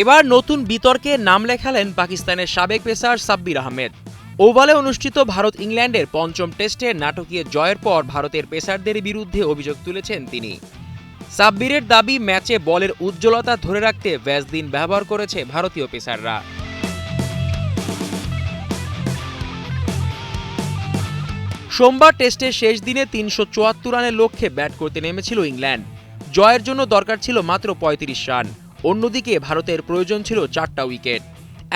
এবার নতুন বিতর্কে নাম লেখালেন পাকিস্তানের সাবেক পেসার সাব্বির আহমেদ। ওভালে অনুষ্ঠিত ভারত ইংল্যান্ডের পঞ্চম টেস্টে নাটকীয় জয়ের পর ভারতের পেসারদের বিরুদ্ধে অভিযোগ তুলেছেন তিনি। সাব্বিরের দাবি, ম্যাচে বলের উজ্জ্বলতা ধরে রাখতে ভ্যাসদিন ব্যবহার করেছে ভারতীয় পেসাররা। সোমবার টেস্টের শেষ দিনে তিনশো চুয়াত্তর রানের লক্ষ্যে ব্যাট করতে নেমেছিল ইংল্যান্ড। জয়ের জন্য দরকার ছিল মাত্র পঁয়ত্রিশ রান। অন্যদিকে ভারতের প্রয়োজন ছিল চারটা উইকেট।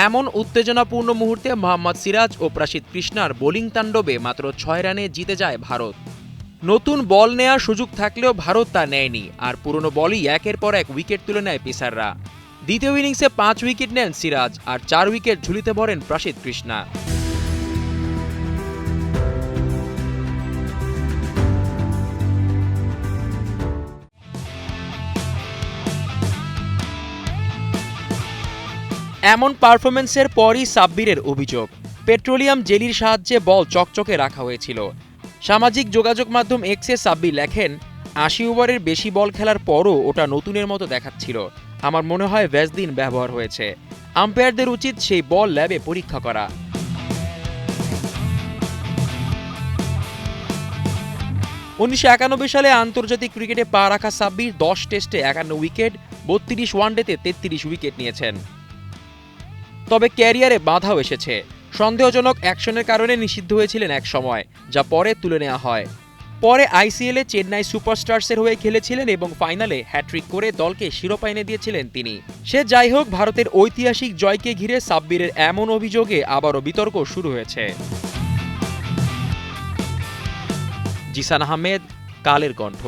এমন উত্তেজনাপূর্ণ মুহূর্তে মোহাম্মদ সিরাজ ও প্রাসিদ কৃষ্ণার বোলিং তাণ্ডবে মাত্র ছয় রানে জিতে যায় ভারত। নতুন বল নেয়ার সুযোগ থাকলেও ভারত তা নেয়নি, আর পুরনো বলই একের পর এক উইকেট তুলে নেয় পেসাররা। দ্বিতীয় ইনিংসে পাঁচ উইকেট নেন সিরাজ, আর চার উইকেট ঝুলিতে ভরেন প্রাসিদ কৃষ্ণা। এমন পারফরমেন্সের পরই সাব্বিরের অভিযোগ। পেট্রোলিয়াম জেলির সাহায্যে বল চকচকে রাখা হয়েছিল। সামাজিক যোগাযোগ মাধ্যম এক্সে সাব্বির লেখেন, আশি ওভারের বেশি বল খেলার পরও ওটা নতুনের মতো দেখাচ্ছিল। আমার মনে হয় ভ্যাসদিন ব্যবহার হয়েছে। আম্পায়ারদের উচিত সেই বল ল্যাবে পরীক্ষা করা। উনিশশো একানব্বই সালে আন্তর্জাতিক ক্রিকেটে পা রাখা সাব্বির দশ টেস্টে একান্ন উইকেট, বত্রিশ ওয়ানডেতে তেত্রিশ উইকেট নিয়েছেন। তবে ক্যারিয়ারে বাধাও এসেছে। সন্দেহজনক অ্যাকশনের কারণে নিষিদ্ধ হয়েছিলেন এক সময়, যা পরে তুলে নেওয়া হয়। পরে আইসিএলে চেন্নাই সুপারস্টার্সের হয়ে খেলেছিলেন এবং ফাইনালে হ্যাট্রিক করে দলকে শিরোপা এনে দিয়েছিলেন তিনি। সে যাই হোক, ভারতের ঐতিহাসিক জয়কে ঘিরে সাব্বিরের এমন অভিযোগে আবারও বিতর্ক শুরু হয়েছে। জিসান আহমেদ, কালের কণ্ঠ।